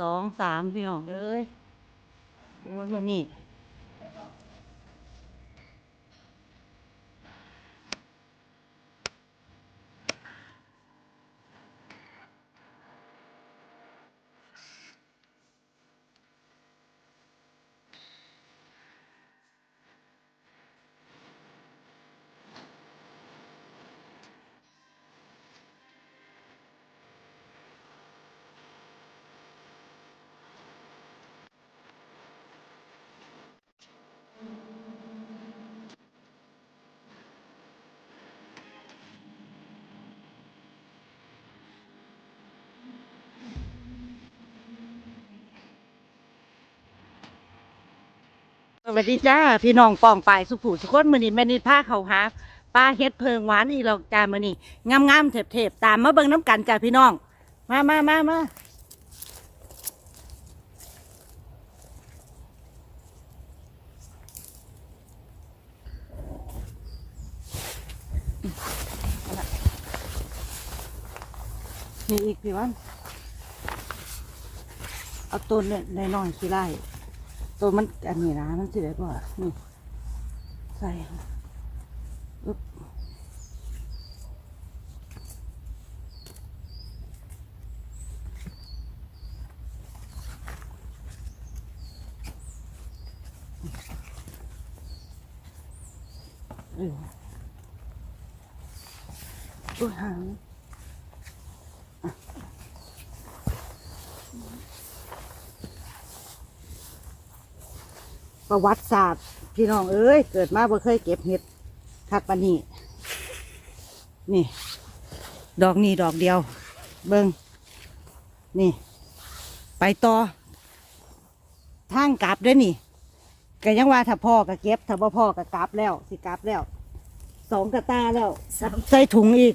สองสามพี่น้องเอ้ยวันมานี่ สวัสดีจ้าพี่น้องปองปายสุขูสุขนมือนี้แม่นิดผ้าเขาหาปลาเฮ็ดเพิงหวานอีหลอกจ้ามือนี้งามงามเถบเถบตามมาเบิ่งน้ำกันจ้าพี่น้อง มามามามานี่อีกพี่วันเอาต้นเนี่ยในน้อยๆสิไล่ ต้นมันอันนี้นะมันสิได้ป่ะนี่ใส่อึ๊บเออตัวหาง ประวัติศาสตร์ พี่น้องเอ้ยเกิดมาบ่เคยเก็บเห็ดคักปานนี้นี่ ดอกนี้ดอกเดียว เบิงนี่ ไปต่อทางกลับเด้วยนี่ก็ยังว่าถ้าพ่อก็เก็บถ้าบ่พ่อก็กลับแล้ว สิกลับแล้วสองกระตาแล้วใส่ถุงอีก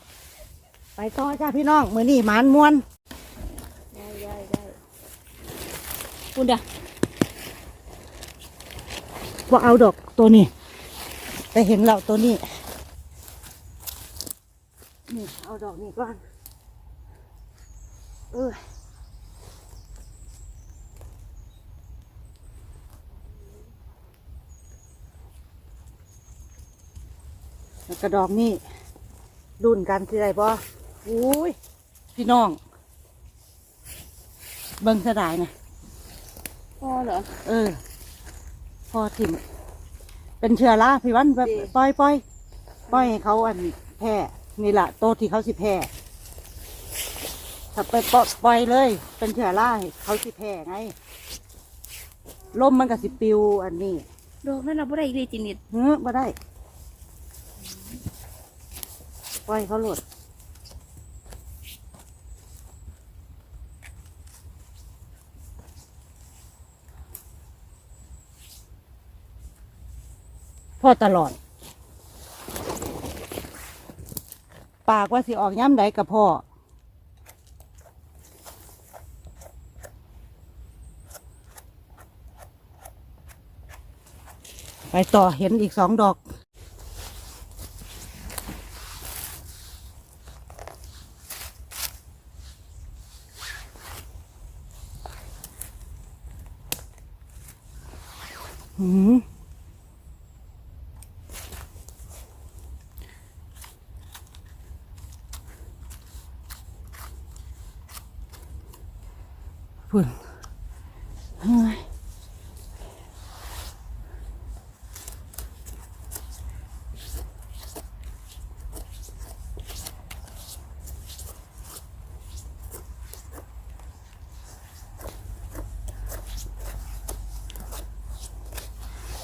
ไปต่อจ้าพี่น้องมือนี่หมานมวนได้ได้ได้คุณเด้อ ว่าเอาดอกตัวนี้ แต่เห็นเราตัวนี้ นี่เอาดอกนี้ก่อน เออแล้วกระดอกนี่รุ่นกันคืออะไรบ่อุ้ย พี่น้อง เบิ่งเสยดายนะพ่อเหรอ เออ พอถิ่มเป็นเชื้อราพี่วันแบบดีปล่อยปล่อยปล่อยให้เขาอันแพร่นี่แหละโตที่เขาสิแพร่ถ้าไปปล่อยปล่อยเลย เป็นเชื้อราให้เขาสิแพร่ไงลมมันก็สิปิวอันนี้ดอกนั่นเราไม่ได้ดีจริงนิดเฮ้อมาได้ปล่อยเขาหลด พ่อตลอด ปากว่าสิออกย้ำใดกับพ่อไปต่อเห็นอีกสองดอกหืม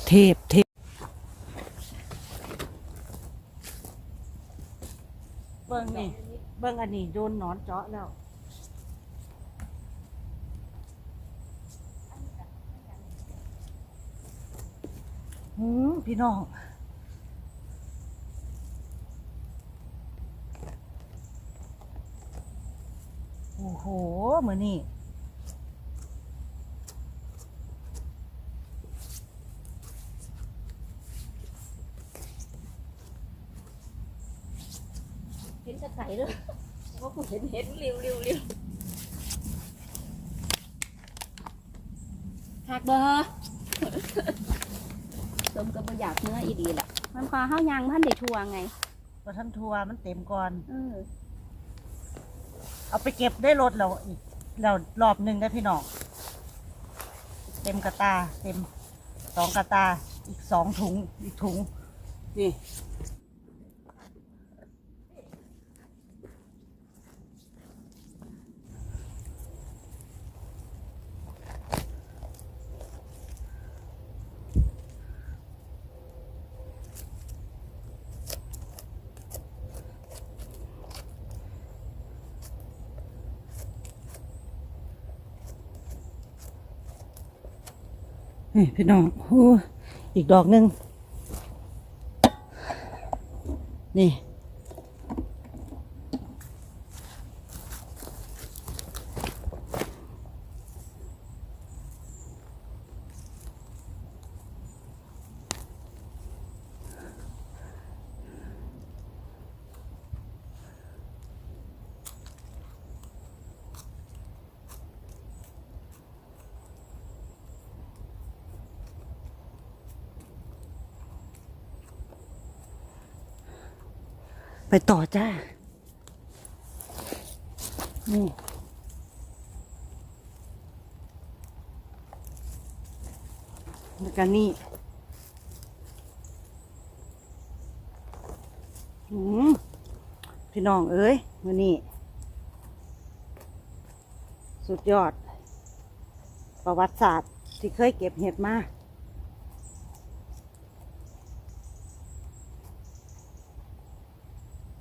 เทพเทพเบิ้งนี่เบิ้งอันนี้โดนหนอนเจาะแล้วหืมพี่น้องโอ้โหเหมือนนี่ นจะไข่เลยว่ากูเห็นเห็นเร็วเร็วเร็วคักบ่สมก็บ่อยากเมื่ออีดีแหละมันพอเฮายางพันได้ทัวไงพอท่านทัวร์มันเต็มก่อน เออเอาไปเก็บได้รถเราอีกเรารอบหนึ่งได้พี่น้องเต็มกระตา เต็มสองกระตาอีกสองถุงอีกถุงนี่ พี่น้องอ้อีกดอกหนึ่งนี่ ไปต่อจ้านี่แล้วกันนี่หืมพี่น้องเอ้ยวันนี้สุดยอด ประวัติศาสตร์ที่เคยเก็บเห็ดมา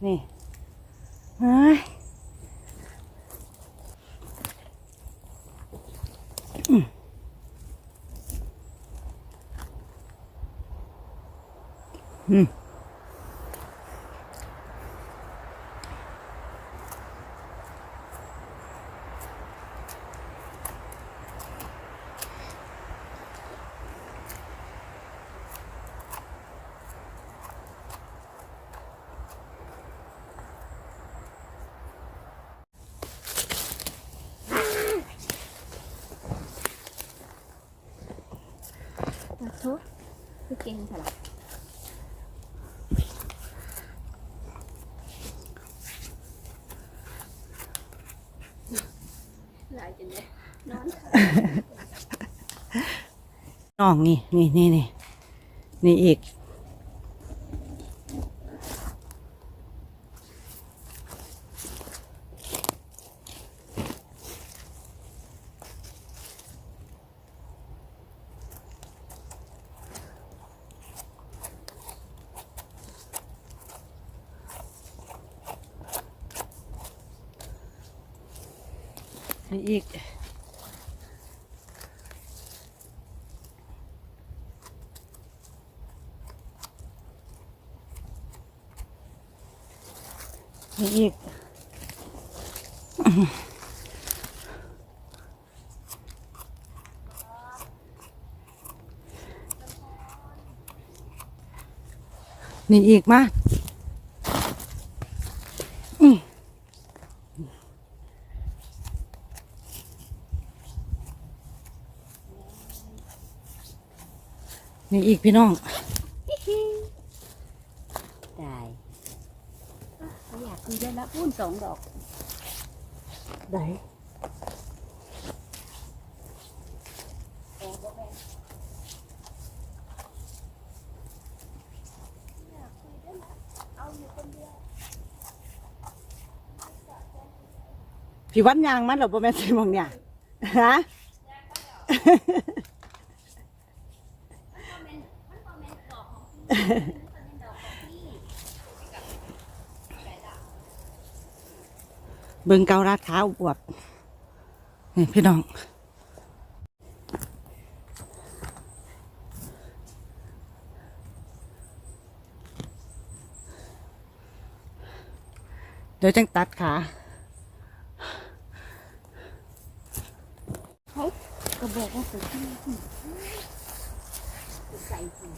นี่เฮ้ย ทษคือเก่งค่ะล่ะหลายจังเลยนอนน้องนี่นี่นี่นี่นี่อีก นี่อีกนี่อีก นี่อีกมาอืม นี่อีกพี่น้องได้เขาอยากคุยได้แล้วพูนสองดอกได้พี่วันยางมันเหรอประมาณสิมองเนี่ยฮะ เบิงเการาดขาอวบนี่พี่น้อง เดี๋ยวจังตัดขาเขาก็บอกว่าสุดที่ใส่จริง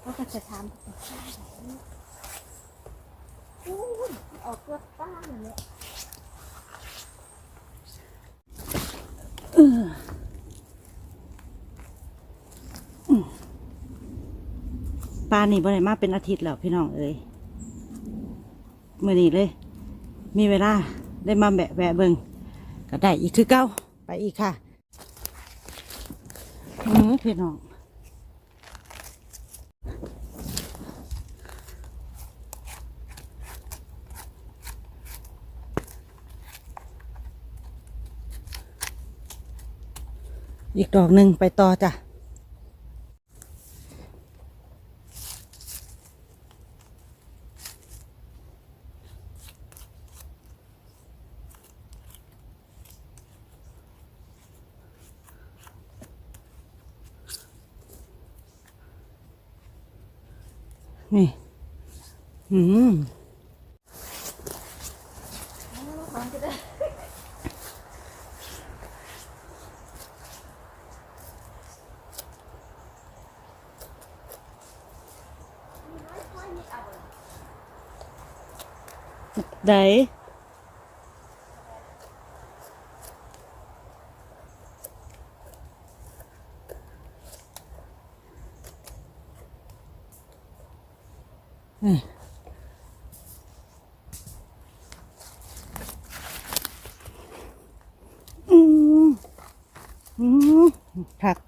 เขา ก็จะทำอู้ยออกตัวป้าเลยเนี่ยปลานี่บ่ได้มาเป็นอาทิตย์แล้วพี่น้องเอ้ยเมื่อนี้เลย มีเวลาได้มาแบะแวะเบิงก็ได้อีกคือเก้าไปอีกค่ะเออพี่น้อง อีกดอกหนึ่งไปต่อจ้ะ นี่ อืม ได้นี่อืมอืมผัก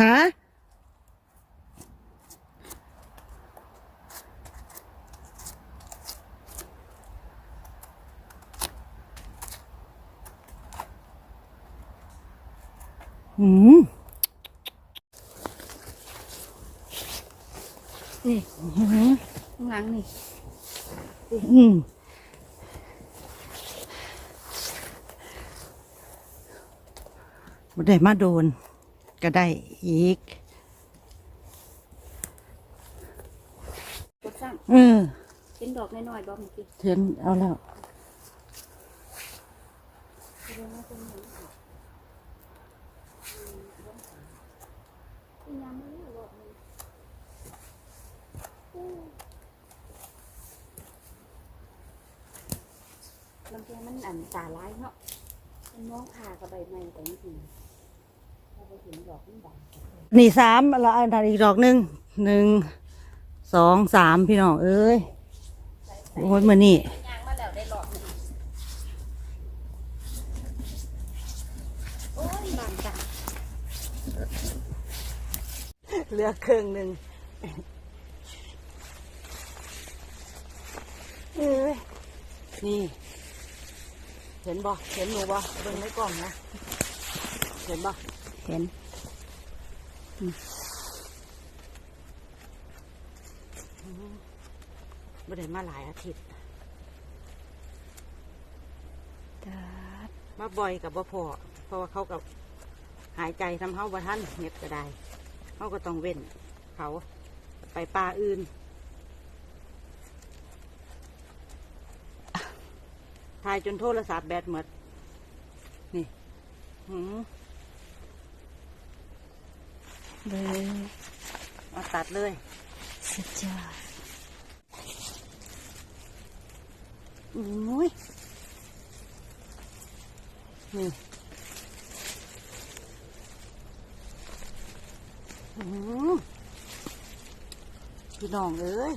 หา อืม นี่ อืม ข้างหลังนี่ อืมบ่ได้มาโดน ก็ได้อีกกดสร้างเออเป็นดอกน้อยๆบอกเมื่อกี้เทียนเอาแล้ว เรื่องว่าเป็นหยังอืมยังไม่ได้บอกเลยอู้ ลำแกมันอันตาร้ายเนาะมันมองผ่ากับใบไม้แต่จริงๆเราไปเห็นดอกมันบานนี่สามแล้วอันนั้นอีกดอกหนึ่งหนึ่งสองสามพี่น้องเอ้ยโอ้ยมือนี่ยางมาแล้วได้หลอดหนึ่งโอ้ยบางจังเหลือครึ่งหนึ่งเอ้ยนี่ เห็นบ่เห็นหนูบ่เบิ่งในกล่องนะ เห็นบ่เห็นไม่ได้มาหลายอาทิตย์จ้ามาบ่อยกับบ่พอเพราะว่าเขากับหายใจทำเฮาบ่ทันเห็ดก็ได้เขาก็ต้องเว้นเขาไปป่าอื่น ถ่ายจนโทรศัพท์แบตหมด นี่หืมเลยมาตัดเลยสุดยอดอุ้ยนี่อื้อหือพี่น้องเอ้ย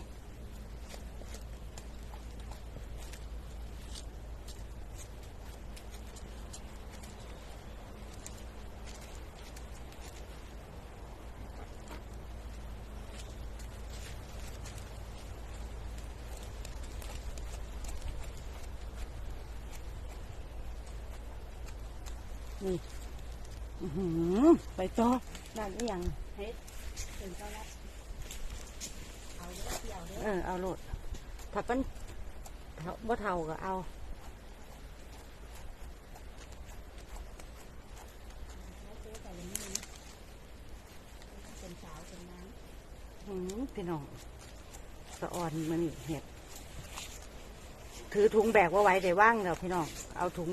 นี่อื้อไปต่อด้านนี้ยังเฮ็ดเป็นเจ้าละเอาเด้อเดี่ยวเด้อเออเอาโลดถ้าเป็นเท่าบ่เท่าก็เอาเป็นสาวเป็นน้หืมพี่น้องสะอ่อนมันเห็ดถือถุงแบกว่าไว้ได้ว่างเดี๋ยวพี่น้อง เอาถุง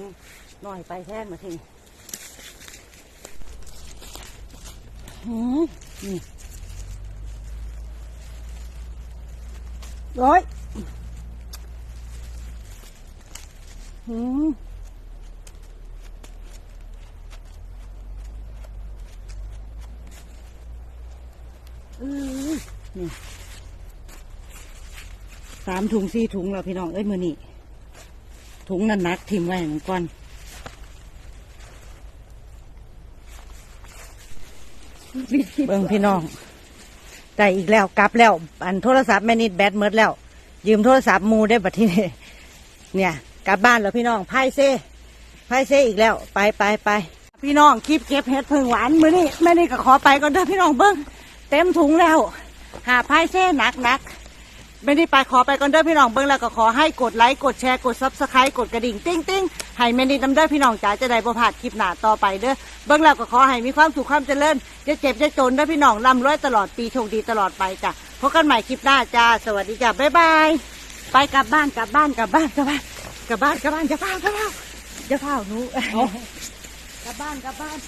หน่อยไปแทนมาที หืมนี่ ร้อยหืมอ้ยนี่สามถุงสี่ถุงแล้วพี่น้อง เอ้ยมือนี่ถุงนั่นนักทิมไว้เหมือนก่อน เบิ่งพี่น้องได้อีกแล้วกลับแล้ว อันโทรศัพท์แม่นิดแบตเมดแล้ว ยืมโทรศัพท์มูได้บัดที่นี่เนี่ย กลับบ้านแล้วพี่น้องไพ่เซ่ไพ่เซ่อีกแล้ว ไปไปไปพี่น้องคลิปเก็บเห็ดพึ่งหวานมือนี่แม่นี่ก็ขอไปก่อนเด้อพี่น้องเบิ้งเต็มถุงแล้ว หาไพ่เซ่หนักหนัก ไม่ได้ไปขอไปก่อนเด้อพี่น้องเบิ้งแล้วก็ขอให้กดไลค์กดแชร์กดซับสไครต์กดกระดิ่งติ้งติ้งให้แม่นิดนำเด้อพี่น้องจ๋าจะได้ประพลาดคลิปหน้าต่อไปเด้อเบิ้งแล้วก็ขอให้มีความสุขความเจริญจะเจ็บจะจนเด้อพี่น้องร่ำรวยตลอดปีโชคดีตลอดไปจ้ะพบกันใหม่คลิปหน้าจ้าสวัสดีจ้าบ๊ายบายไปกลับบ้านกลับบ้านกลับบ้านกลับบ้านกลับบ้านกลับบ้านจะเฝ้ากลับบ้านจะเฝ้าหนูกลับบ้านกลับบ้าน